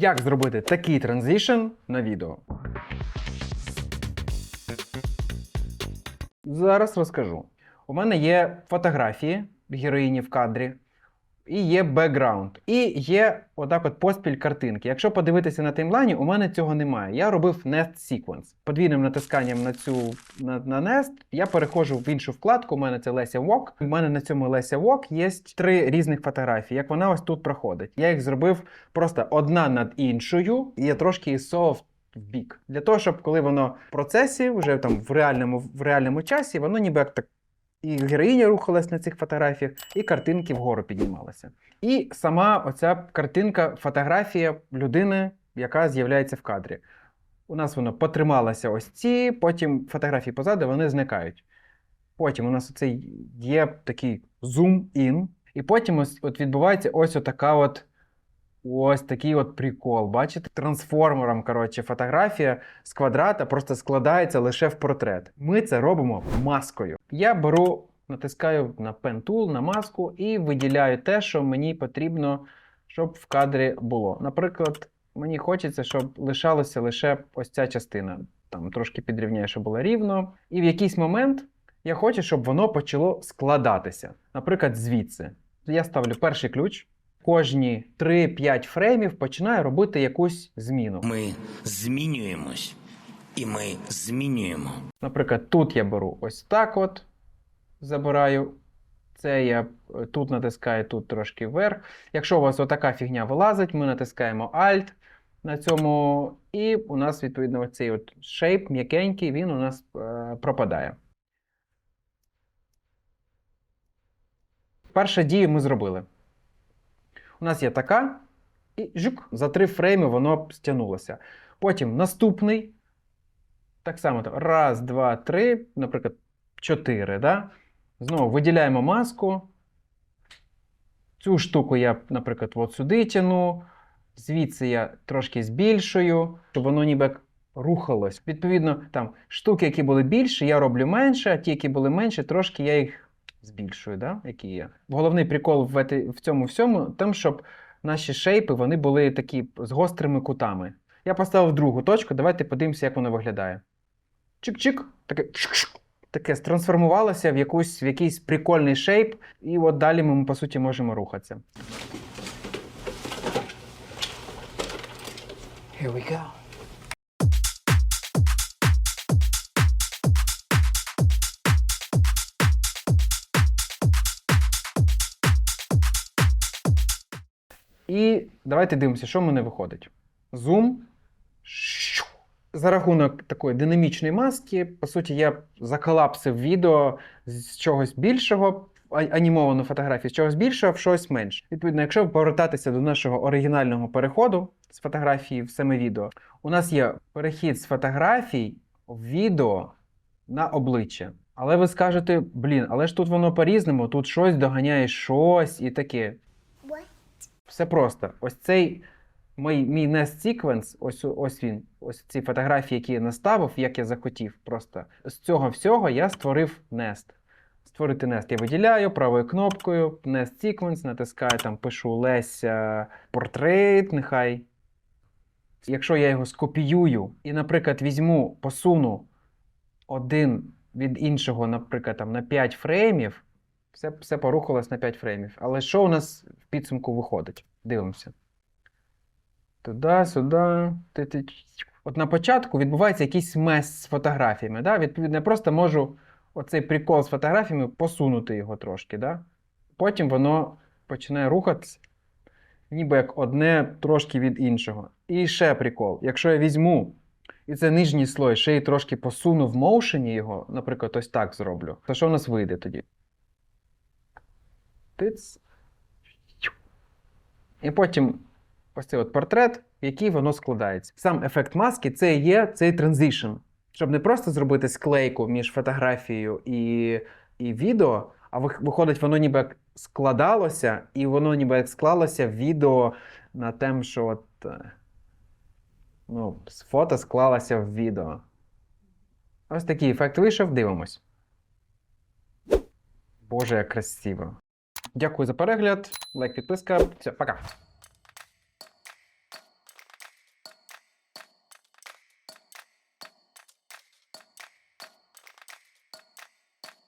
Як зробити такий транзишн на відео? Зараз розкажу. У мене є фотографії героїні в кадрі, і є бекграунд. І є отак от поспіль картинки. Якщо подивитися на таймлайні, у мене цього немає. Я робив Nest Sequence. Подвійним натисканням на цю на, на Nest я переходжу в іншу вкладку. У мене це Леся Walk. У мене на цьому Леся Walk є три різних фотографії, як вона ось тут проходить. Я їх зробив просто одна над іншою, і я трошки совав в бік. Для того, щоб коли воно в процесі, вже там в реальному, в реальному часі, воно ніби як так. І героїня рухалась на цих фотографіях, і картинки вгору піднімалися. І сама оця картинка, фотографія людини, яка з'являється в кадрі. У нас воно потрималося ось ці, потім фотографії позаду вони зникають. Потім у нас оцей є такий зум-ін, і потім ось от відбувається ось отака от. Ось такий от прикол. Бачите? Трансформером, коротше, фотографія з квадрата просто складається лише в портрет. Ми це робимо маскою. Я беру, натискаю на Pen Tool, на маску і виділяю те, що мені потрібно, щоб в кадрі було. Наприклад, мені хочеться, щоб лишалося лише ось ця частина. Там трошки підрівняю, щоб було рівно. І в якийсь момент я хочу, щоб воно почало складатися. Наприклад, звідси. Я ставлю перший ключ. Кожні 3-5 фреймів починаю робити якусь зміну. Ми змінюємось, і ми змінюємо. Наприклад, тут я беру ось так от, забираю. Це я е, тут натискаю, тут трошки вверх. Якщо у вас отака фігня вилазить, ми натискаємо Alt на цьому, і у нас, відповідно, цей от шейп м'якенький, він у нас е, пропадає. Перша дія ми зробили. У нас є така, і жук, за три фрейми воно стягнулося. Потім наступний. Так само там. Раз, два, три, наприклад, чотири. Да? Знову виділяємо маску. Цю штуку я, наприклад, от сюди тяну. Звідси я трошки збільшую, щоб воно ніби рухалось. Відповідно, там штуки, які були більші, я роблю менше, а ті, які були менші, трошки я їх збільшую, да? які є. Головний прикол в, в цьому всьому, тим, щоб наші шейпи вони були такі з гострими кутами. Я поставив другу точку, давайте подивимося, як воно виглядає. Чик-чик, таке, таке трансформувалося в, якусь, в якийсь прикольний шейп, і от далі ми, по суті, можемо рухатися. Here we go. І давайте дивимося, що в мене виходить. Зум. За рахунок такої динамічної маски, по суті, я заколапсив відео з чогось більшого, анімовану фотографію з чогось більшого в щось менше. Відповідно, якщо повертатися до нашого оригінального переходу з фотографії в саме відео, у нас є перехід з фотографій в відео на обличчя. Але ви скажете, блін, але ж тут воно по-різному, тут щось доганяє щось і таке. Все просто. Ось цей мій, мій Nest Sequence, ось, ось він, ось ці фотографії, які я наставив, як я захотів. Просто з цього всього я створив Nest. Створити Nest я виділяю правою кнопкою, Nest Sequence, натискаю там, пишу Леся портрет, нехай. Якщо я його скопіюю і, наприклад, візьму, посуну один від іншого, наприклад, там, на 5 фреймів, все, все порухалось на 5 фреймів. Але що у нас в підсумку виходить? Дивимося. Туди, сюди. От на початку відбувається якийсь мес з фотографіями. Да? Відповідно, я просто можу оцей прикол з фотографіями посунути його трошки. Да? Потім воно починає рухатися, ніби як одне трошки від іншого. І ще прикол. Якщо я візьму і це нижній слой, ще й трошки посуну в моушені його, наприклад, ось так зроблю, то що в нас вийде тоді? Тиц. І потім ось цей от портрет, який воно складається. Сам ефект маски це є цей транзишн. Щоб не просто зробити склейку між фотографією і, і відео, а виходить, воно ніби як складалося, і воно ніби як склалося в відео на тем, що от, е, ну, фото склалося в відео. Ось такий ефект вийшов, дивимось. Боже, як красиво. Дякую за перегляд. Лайк, підписка. Все, пока.